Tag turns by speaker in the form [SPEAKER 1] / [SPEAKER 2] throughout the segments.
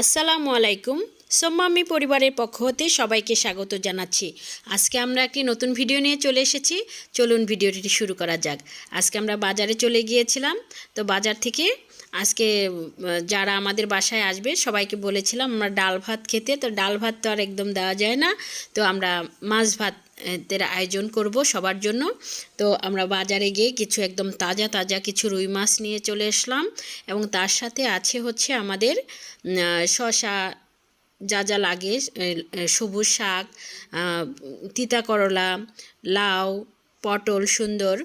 [SPEAKER 1] আসসালামু আলাইকুম। সোম্মামি পরিবারের পক্ষ হতে সবাইকে স্বাগত জানাচ্ছি। আজকে আমরা একটি নতুন ভিডিও নিয়ে চলে এসেছি। চলুন ভিডিওটি শুরু করা যাক। আজকে আমরা বাজারে চলে গিয়েছিলাম। তো বাজার থেকে আজকে যারা আমাদের বাসায় আসবে, সবাইকে বলেছিলাম আমরা ডাল ভাত খেতে। তো ডাল ভাত তো আর একদম দেওয়া যায় না। তো আমরা মাছ ভাত এর আয়োজন করব সবার জন্য। তো আমরা বাজারে গিয়ে কিছু একদম তাজা তাজা কিছু রুই মাছ নিয়ে চলে আসলাম। এবং তার সাথে আছে হচ্ছে আমাদের শসা যা যা লাগে সবুজ শাক তিতা করলা, লাউ, পটল, সুন্দর।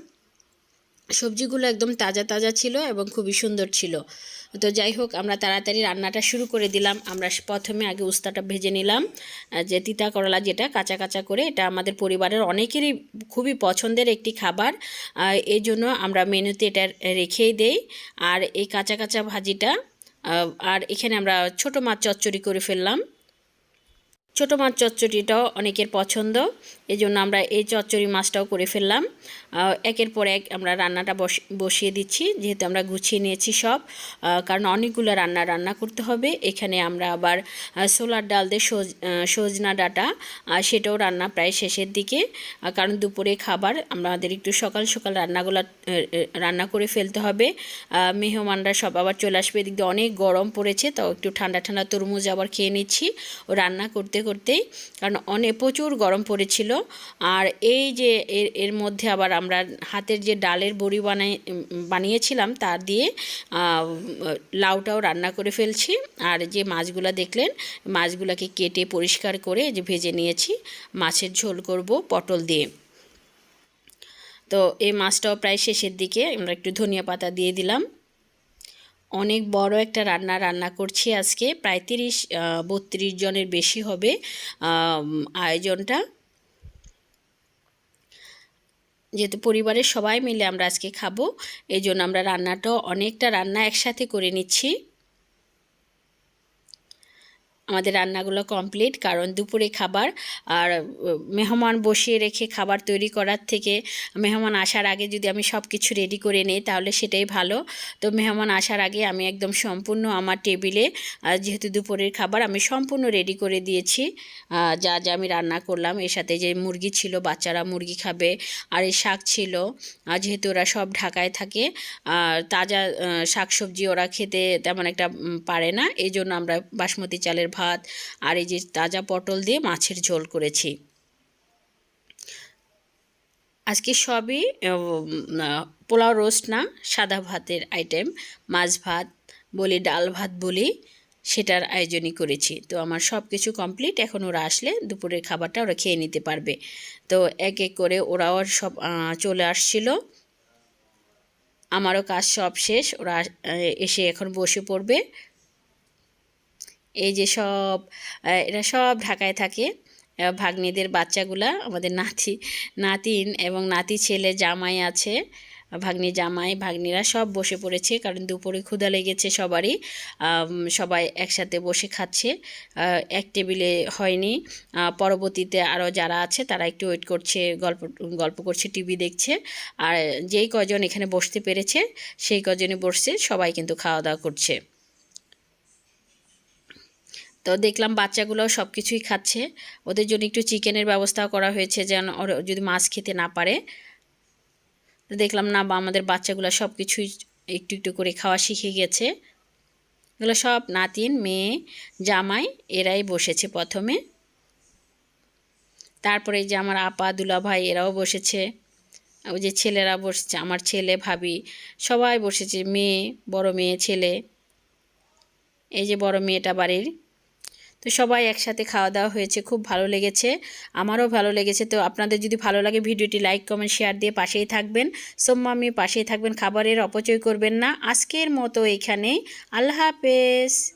[SPEAKER 1] সবজিগুলো একদম তাজা তাজা ছিল এবং খুবই সুন্দর ছিল। তো যাই হোক, আমরা তাড়াতাড়ি রান্নাটা শুরু করে দিলাম। আমরা প্রথমে আগে উস্তাটা ভেজে নিলাম যে তিতা করলা যেটা কাঁচা কাঁচা করে, এটা আমাদের পরিবারের অনেকেরই খুবই পছন্দের একটি খাবার। এই জন্য আমরা মেনুতে এটা রেখেই দেই। আর এই কাঁচা কাঁচা ভাজিটা আর এখানে আমরা ছোট মাছ চচ্চড়ি করে ফেললাম। ছোট মাছ চচ্চড়িটাও অনেকের পছন্দ এই জন্য আমরা এই চচ্চড়ি মাছটাও করে ফেললাম। একের পর এক আমরা রান্নাটা বস বসিয়ে দিচ্ছি, যেহেতু আমরা গুছিয়ে নিয়েছি সব কারণ অনেকগুলো রান্না রান্না করতে হবে। এখানে আমরা আবার সোলার ডাল দিয়ে সজ সজনা ডাটা সেটাও রান্না প্রায় শেষের দিকে। কারণ দুপুরে খাবার, আমাদের একটু সকাল সকাল রান্নাগুলো রান্না করে ফেলতে হবে। মেহমানরা সব আবার চলে আসবে, এদিক দিয়ে অনেক গরম পড়েছে তো একটু ঠান্ডা ঠান্ডা তরমুজ আবার খেয়ে নিচ্ছি। ও রান্না করতে করতেই, কারণ অনেক প্রচুর গরম পড়েছিল। আর এই যে এর এর মধ্যে আবার আমরা হাতের যে ডালের বড়ি বানাই বানিয়েছিলাম, তার দিয়ে লাউটাও রান্না করে ফেলছি। আর যে মাছগুলো দেখলেন, মাছগুলোকে কেটে পরিষ্কার করে যে ভেজে নিয়েছি, মাছের ঝোল করব পটল দিয়ে। তো এই মাছটাও প্রায় শেষের দিকে, আমরা একটু ধনিয়া পাতা দিয়ে দিলাম। অনেক বড় একটা রান্না রান্না করছি আজকে, প্রায় তিরিশ বত্রিশ জনের বেশি হবে আয়োজনটা। যেহেতু পরিবারের সবাই মিলে আমরা আজকে খাব, এই জন্য আমরা রান্নাটাও অনেকটা রান্না একসাথে করে নিচ্ছি। আমাদের রান্নাগুলো কমপ্লিট কারণ দুপুরে খাবার আর মেহমান বসিয়ে রেখে খাবার তৈরি করার থেকে মেহমান আসার আগে যদি আমি সব কিছু রেডি করে নিই, তাহলে সেটাই ভালো। তো মেহমান আসার আগে আমি একদম সম্পূর্ণ আমার টেবিলে যেহেতু দুপুরের খাবার, আমি সম্পূর্ণ রেডি করে দিয়েছি। যা যা আমি রান্না করলাম। এর সাথে যে মুরগি ছিল, বাচ্চারা মুরগি খাবে। আর এই শাক ছিল, আর যেহেতু ওরা সব ঢাকায় থাকে, আর তাজা শাক সবজি ওরা খেতে তেমন একটা পারে না। এই জন্য আমরা বাসমতি চালের ভাত আর এই যে তাজা পটল দিয়ে মাছের ঝোল করেছি। আজকে সবই পোলাও রোস্ট না, সাদা ভাতের আইটেম মাছ ভাত বলি, ডাল ভাত বলি, সেটার আয়োজনই করেছি। তো আমার সব কিছু কমপ্লিট এখন ওরা আসলে দুপুরের খাবারটা ওরা খেয়ে নিতে পারবে। তো এক এক করে ওরাও সব চলে আসছিল। আমারও কাজ সব শেষ, ওরা এসে এখন বসে পড়বে। এই যে সব এরা সব ঢাকায় থাকে ভাগ্নিদের বাচ্চাগুলা, আমাদের নাতি, নাতিন এবং নাতি ছেলে জামাই আছে ভাগ্নি জামাই, ভাগ্নিরা সব বসে পড়েছে কারণ দুপুরে ক্ষুধা লেগেছে সবারই সবাই একসাথে বসে খাচ্ছে এক টেবিলে হয়নি পরবর্তীতে আরও যারা আছে তারা একটু ওয়েট করছে, গল্প গল্প করছে, টিভি দেখছে, আর যেই কজন এখানে বসতে পেরেছে, সেই কজনই বসছে, সবাই কিন্তু খাওয়া দাওয়া করছে। তো দেখলাম বাচ্চাগুলোও সব কিছুই খাচ্ছে। ওদের জন্য একটু চিকেনের ব্যবস্থাও করা হয়েছে যেন ওরা যদি মাছ খেতে না পারে। তো দেখলাম, না বা, আমাদের বাচ্চাগুলো সব কিছুই একটু একটু করে খাওয়া শিখে গেছে। এগুলো সব নাতিন, মেয়ে, জামাই, এরাই বসেছে প্রথমে। তারপরে যে আমার আপা দুলা ভাই এরাও বসেছে। ওই যে ছেলেরা বসছে, আমার ছেলে, ভাবি, সবাই বসেছে, মেয়ে, বড় মেয়ে, ছেলে। এই যে বড় মেয়েটা বাড়ির। তো সবাই একসাথে খাওয়া দাওয়া হয়েছে, খুব ভালো লেগেছে। আমারও ভালো লেগেছে। তো আপনাদের যদি ভালো লাগে ভিডিওটি লাইক, কমেন্ট, শেয়ার দিয়ে পাশেই থাকবেন। সোম্মামি পাশেই থাকবেন, খাবারের অপচয় করবেন না। আজকের মতো এখানে আল্লাহ হাফেজ।